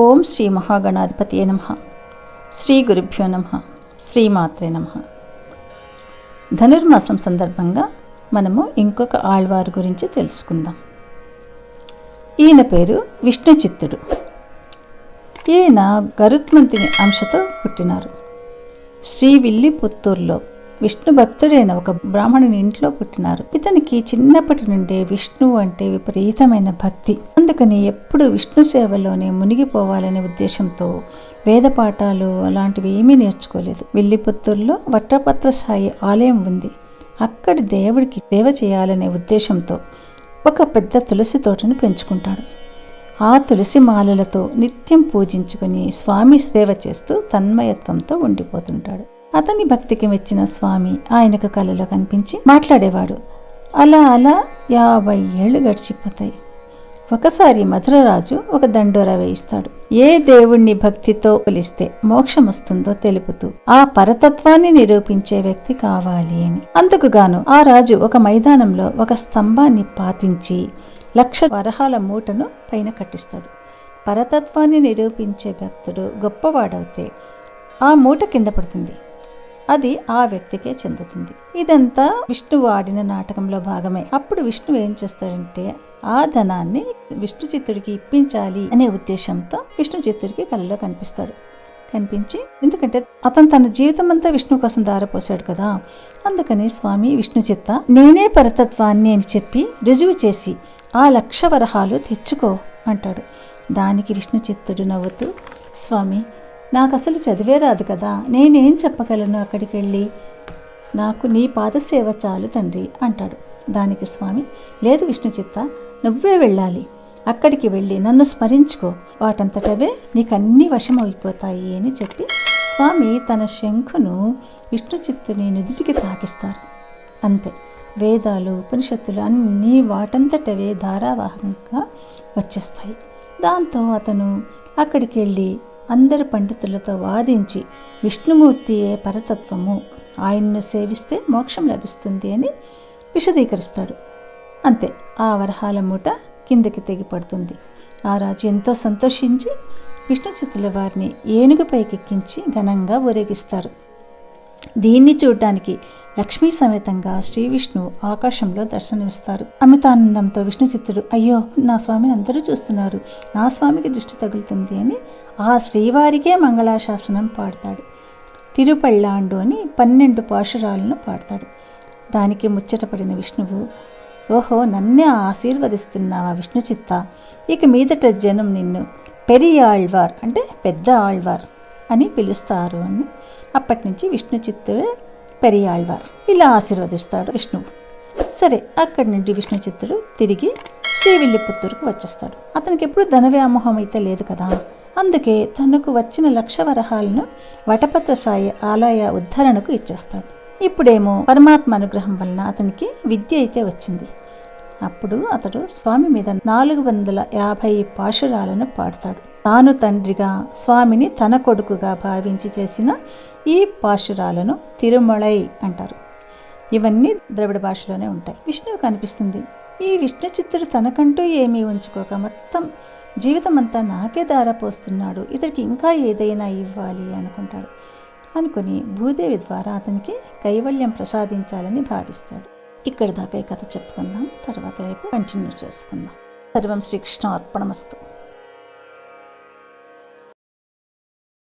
ఓం శ్రీ మహాగణాధిపతి నమ. శ్రీ గురుభ్యో నమ. శ్రీమాత్రే నమ. ధనుర్మాసం సందర్భంగా మనము ఇంకొక ఆళ్వారు గురించి తెలుసుకుందాం. ఈయన పేరు విష్ణుచిత్తుడు. ఈయన గరుత్మంతిని అంశతో పుట్టినారు. శ్రీ విల్లి పుత్తూరులో విష్ణు భక్తుడైన ఒక బ్రాహ్మణుని ఇంట్లో పుట్టినారు. ఇతనికి చిన్నప్పటి నుండే విష్ణువు అంటే విపరీతమైన భక్తి. అందుకని ఎప్పుడు విష్ణు సేవలోనే మునిగిపోవాలనే ఉద్దేశంతో వేద పాఠాలు అలాంటివి ఏమీ నేర్చుకోలేదు. విల్లిపుత్తూరులో వట్టపత్ర సాయి ఆలయం ఉంది. అక్కడి దేవుడికి సేవ చేయాలనే ఉద్దేశంతో ఒక పెద్ద తులసి తోటను పెంచుకుంటాడు. ఆ తులసి మాలలతో నిత్యం పూజించుకుని స్వామి సేవ చేస్తూ తన్మయత్వంతో ఉండిపోతుంటాడు. అతని భక్తికి మెచ్చిన స్వామి ఆయనకు కలలో కనిపించి మాట్లాడేవాడు. అలా అలా యాభై ఏళ్ళు గడిచిపోతాయి. ఒకసారి మధురరాజు ఒక దండోర వేయిస్తాడు. ఏ దేవుణ్ణి భక్తితో కొలిస్తే మోక్షం వస్తుందో తెలుపుతూ ఆ పరతత్వాన్ని నిరూపించే వ్యక్తి కావాలి అని. అందుకు గాను ఆ రాజు ఒక మైదానంలో ఒక స్తంభాన్ని పాతించి లక్ష వరహాల మూటను పైన కట్టిస్తాడు. పరతత్వాన్ని నిరూపించే భక్తుడు గొప్పవాడవుతే ఆ మూట కింద పడుతుంది. అది ఆ వ్యక్తికే చెందుతుంది. ఇదంతా విష్ణువు ఆడిన నాటకంలో భాగమే. అప్పుడు విష్ణువు ఏం చేస్తాడంటే ఆ ధనాన్ని విష్ణు చిత్తుడికి ఇప్పించాలి అనే ఉద్దేశంతో విష్ణు చిత్తుడికి కలలో కనిపిస్తాడు. కనిపించి ఎందుకంటే అతను తన జీవితం అంతా విష్ణు కోసం దారపోసాడు కదా. అందుకని స్వామి విష్ణు చిత్త నేనే పరతత్వాన్ని అని చెప్పి రుజువు చేసి ఆ లక్ష వరహాలు తెచ్చుకో అంటాడు. దానికి విష్ణు చిత్తుడు నవ్వుతూ స్వామి నాకు అసలు చదివే రాదు కదా. నేనేం చెప్పగలను అక్కడికి వెళ్ళి నాకు నీ పాదసేవ చాలు తండ్రి అంటాడు. దానికి స్వామి లేదు విష్ణు చిత్త నువ్వే వెళ్ళాలి. అక్కడికి వెళ్ళి నన్ను స్మరించుకో. వాటంతటవే నీకు అన్ని వశమైపోతాయి అని చెప్పి స్వామి తన శంఖును విష్ణు చిత్తుని నుదుటికి తాకిస్తారు. అంతే. వేదాలు ఉపనిషత్తులు అన్నీ వాటంతటవే ధారావాహంగా వచ్చేస్తాయి. దాంతో అతను అక్కడికి వెళ్ళి అందరు పండితులతో వాదించి విష్ణుమూర్తియే పరతత్వము. ఆయన్ను సేవిస్తే మోక్షం లభిస్తుంది అని విశదీకరిస్తాడు. అంతే ఆ వరహాల మూట కిందకి తెగి పడుతుంది. ఆ రాజు ఎంతో సంతోషించి విష్ణు చిత్తుల వారిని ఏనుగుపైకెక్కించి ఘనంగా ఊరేగిస్తారు. దీన్ని చూడటానికి లక్ష్మీ సమేతంగా శ్రీ విష్ణు ఆకాశంలో దర్శనమిస్తారు. అమితానందంతో విష్ణు చిత్తుడు అయ్యో నా స్వామిని అందరూ చూస్తున్నారు. నా స్వామికి దృష్టి తగులుతుంది అని ఆ శ్రీవారికే మంగళాశాసనం పాడతాడు. తిరుపళ్ళాండు అని పన్నెండు పాశురాలను పాడతాడు. దానికి ముచ్చటపడిన విష్ణువు ఓహో నన్నే ఆశీర్వదిస్తున్నావా విష్ణు చిత్త ఇక మీదట జనం నిన్ను పెరియాళ్వార్ అంటే పెద్ద ఆళ్వార్ అని పిలుస్తారు అని. అప్పటి నుంచి విష్ణు చిత్తుడే పెరియాళ్వార్. ఇలా ఆశీర్వదిస్తాడు విష్ణువు. సరే అక్కడి నుండి విష్ణు చిత్తుడు తిరిగి శ్రీవిల్లిపుత్తూరుకు వచ్చేస్తాడు. అతనికి ఎప్పుడు ధన వ్యామోహం అయితే లేదు కదా? అందుకే తనకు వచ్చిన లక్ష వరహాలను వటపత్ర సాయి ఆలయ ఉద్ధరణకు ఇచ్చేస్తాడు. ఇప్పుడేమో పరమాత్మ అనుగ్రహం వలన అతనికి విద్య అయితే వచ్చింది. అప్పుడు అతడు స్వామి మీద నాలుగు వందల యాభై పాశురాలను పాడతాడు. తాను తండ్రిగా స్వామిని తన కొడుకుగా భావించి చేసిన ఈ పాశురాలను తిరుమలై అంటారు. ఇవన్నీ ద్రవిడ భాషలోనే ఉంటాయి. విష్ణువు కనిపిస్తుంది ఈ విష్ణు చిత్తుడు తనకంటూ ఏమీ ఉంచుకోక మొత్తం జీవితం అంతా నాకే దారపోస్తున్నాడు ఇతడికి ఇంకా ఏదైనా ఇవ్వాలి అనుకుంటాడు అనుకుని భూదేవి ద్వారా అతనికి కైవల్యం ప్రసాదించాలని భావిస్తాడు. ఇక్కడ దాకా ఈ కథ చెప్పుకుందాం తర్వాత రేపు కంటిన్యూ చేసుకుందాం. సర్వం శ్రీకృష్ణ అర్పణమస్తు.